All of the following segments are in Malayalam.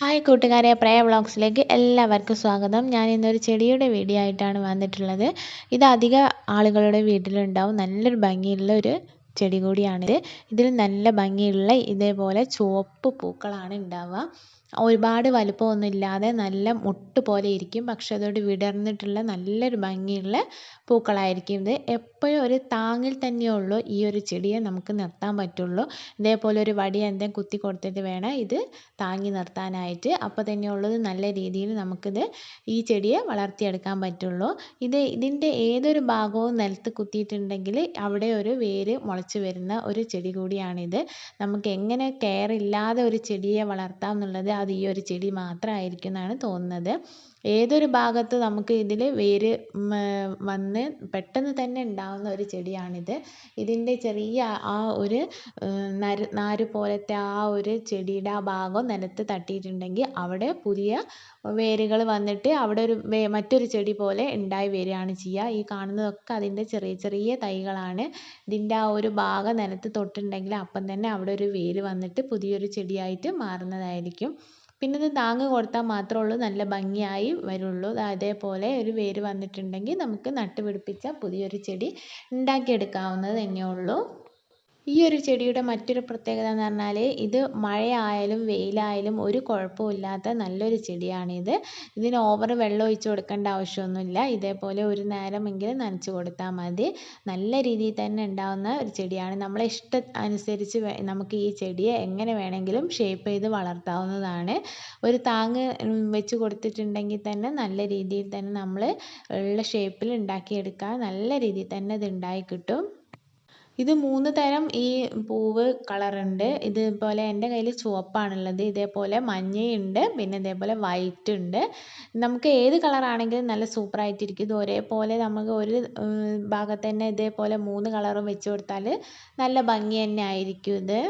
ഹായ് കൂട്ടുകാരെ. പ്രയ വ്ളോഗ്സിലേക്ക് എല്ലാവർക്കും സ്വാഗതം. ഞാൻ ഇന്നൊരു ചെടിയുടെ വീഡിയോ ആയിട്ടാണ് വന്നിട്ടുള്ളത്. ഇത് അധിക ആളുകളുടെ വീട്ടിലുണ്ടാവും. നല്ലൊരു ഭംഗിയുള്ള ഒരു ചെടി കൂടിയാണിത് ഇതിൽ നല്ല ഭംഗിയുള്ള ഇതേപോലെ ചുവപ്പ് പൂക്കളാണ് ഉണ്ടാവുക. ഒരുപാട് വലുപ്പമൊന്നും ഇല്ലാതെ നല്ല മുട്ട് പോലെ ഇരിക്കും. പക്ഷെ അതോട് വിടർന്നിട്ടുള്ള നല്ലൊരു ഭംഗിയുള്ള പൂക്കളായിരിക്കും ഇത്. എപ്പോഴും ഒരു താങ്ങിൽ തന്നെയുള്ളൂ ഈ ഒരു ചെടിയെ നമുക്ക് നിർത്താൻ പറ്റുള്ളൂ. ഇതേപോലെ ഒരു വടി എന്തെങ്കിലും കുത്തി കൊടുത്തിട്ട് വേണം ഇത് താങ്ങി നിർത്താനായിട്ട്. അപ്പോൾ തന്നെയുള്ളത് നല്ല രീതിയിൽ നമുക്കിത് ഈ ചെടിയെ വളർത്തിയെടുക്കാൻ പറ്റുള്ളൂ. ഇത് ഇതിന്റെ ഏതൊരു ഭാഗവും നിലത്ത് കുത്തിയിട്ടുണ്ടെങ്കിൽ അവിടെ ഒരു വേര് മുളച്ച് വരുന്ന ഒരു ചെടി കൂടിയാണിത്. നമുക്ക് എങ്ങനെ കെയർ ഇല്ലാതെ ഒരു ചെടിയെ വളർത്താം എന്നുള്ളത് അത് ഈ ഒരു ചെടി മാത്രമായിരിക്കും എന്നാണ് തോന്നുന്നത്. ഏതൊരു ഭാഗത്ത് നമുക്ക് ഇതിൽ വേര് വന്ന് പെട്ടെന്ന് തന്നെ ഉണ്ടാകുന്ന ഒരു ചെടിയാണിത്. ഇതിന്റെ ചെറിയ ആ ഒരു നര് നാര് പോലത്തെ ആ ഒരു ചെടിയുടെ ആ ഭാഗം നിലത്ത് തട്ടിയിട്ടുണ്ടെങ്കിൽ അവിടെ പുതിയ വേരുകൾ വന്നിട്ട് അവിടെ ഒരു മറ്റൊരു ചെടി പോലെ ഉണ്ടായി വരികയാണ് ചെയ്യുക. ഈ കാണുന്നതൊക്കെ അതിന്റെ ചെറിയ ചെറിയ തൈകളാണ്. ഇതിന്റെ ആ ഒരു ഭാഗം നിലത്ത് തൊട്ടുണ്ടെങ്കിൽ അപ്പം തന്നെ അവിടെ ഒരു വേര് വന്നിട്ട് പുതിയൊരു ചെടിയായിട്ട് മാറുന്നതായിരിക്കും. പിന്നെ ഇത് താങ്ങ് കൊടുത്താൽ മാത്രമേ ഉള്ളൂ നല്ല ഭംഗിയായി വരുള്ളൂ. അതേപോലെ ഒരു വേര് വന്നിട്ടുണ്ടെങ്കിൽ നമുക്ക് നട്ടുപിടിപ്പിച്ച പുതിയൊരു ചെടി ഉണ്ടാക്കിയെടുക്കാവുന്നത് തന്നെയുള്ളൂ. ഈ ഒരു ചെടിയുടെ മറ്റൊരു പ്രത്യേകത എന്ന് പറഞ്ഞാൽ ഇത് മഴയായാലും വെയിലായാലും ഒരു കുഴപ്പമില്ലാത്ത നല്ലൊരു ചെടിയാണിത്. ഇതിന് ഓവർ വെള്ളം ഒഴിച്ച് കൊടുക്കേണ്ട ആവശ്യമൊന്നുമില്ല. ഇതേപോലെ ഒരു നേരമെങ്കിലും നനച്ച് കൊടുത്താൽ മതി. നല്ല രീതിയിൽ തന്നെ ഉണ്ടാകുന്ന ഒരു ചെടിയാണ്. നമ്മളെ ഇഷ്ടം അനുസരിച്ച് നമുക്ക് ഈ ചെടിയെ എങ്ങനെ വേണമെങ്കിലും ഷേപ്പ് ചെയ്ത് വളർത്താവുന്നതാണ്. ഒരു താങ്ങ് വെച്ച് കൊടുത്തിട്ടുണ്ടെങ്കിൽ തന്നെ നല്ല രീതിയിൽ തന്നെ നമ്മൾ ഉള്ള ഷേപ്പിൽ ഉണ്ടാക്കിയെടുക്കാൻ നല്ല രീതിയിൽ തന്നെ ഇത് ഉണ്ടായി കിട്ടും. ഇത് മൂന്ന് തരം ഈ പൂവ് കളറുണ്ട്. ഇതുപോലെ എന്റെ കയ്യിൽ ചുവപ്പാണുള്ളത് ഇതേപോലെ മഞ്ഞയുണ്ട് പിന്നെ ഇതേപോലെ വൈറ്റ് ഉണ്ട് നമുക്ക് ഏത് കളറാണെങ്കിലും നല്ല സൂപ്പറായിട്ടിരിക്കും. ഇത് ഒരേപോലെ നമുക്ക് ഒരു ഭാഗത്ത് തന്നെ ഇതേപോലെ മൂന്ന് കളറും വെച്ച് കൊടുത്താൽ നല്ല ഭംഗി തന്നെ ആയിരിക്കും ഇത്.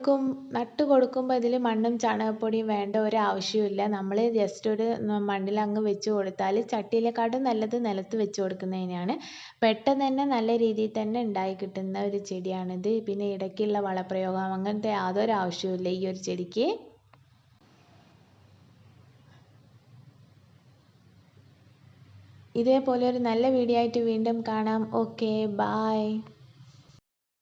ക്കും നട്ട് കൊടുക്കുമ്പോൾ ഇതിൽ മണ്ണും ചാണകപ്പൊടിയും വേണ്ട ഒരു ആവശ്യമില്ല നമ്മൾ ജസ്റ്റ് ഒരു മണ്ണിൽ അങ്ങ് വെച്ച് കൊടുത്താൽ ചട്ടിയിലെക്കാട്ടും നല്ലത് നിലത്ത് വെച്ച് കൊടുക്കുന്നതിനാണ്. പെട്ടെന്ന് തന്നെ നല്ല രീതിയിൽ തന്നെ ഉണ്ടായി കിട്ടുന്ന ഒരു ചെടിയാണിത്. പിന്നെ ഇടയ്ക്കുള്ള വളപ്രയോഗം അങ്ങനത്തെ യാതൊരു ആവശ്യവുമില്ല ഈ ഒരു ചെടിക്ക്. ഇതേപോലെ ഒരു നല്ല വീഡിയോ ആയിട്ട് വീണ്ടും കാണാം. Okay bye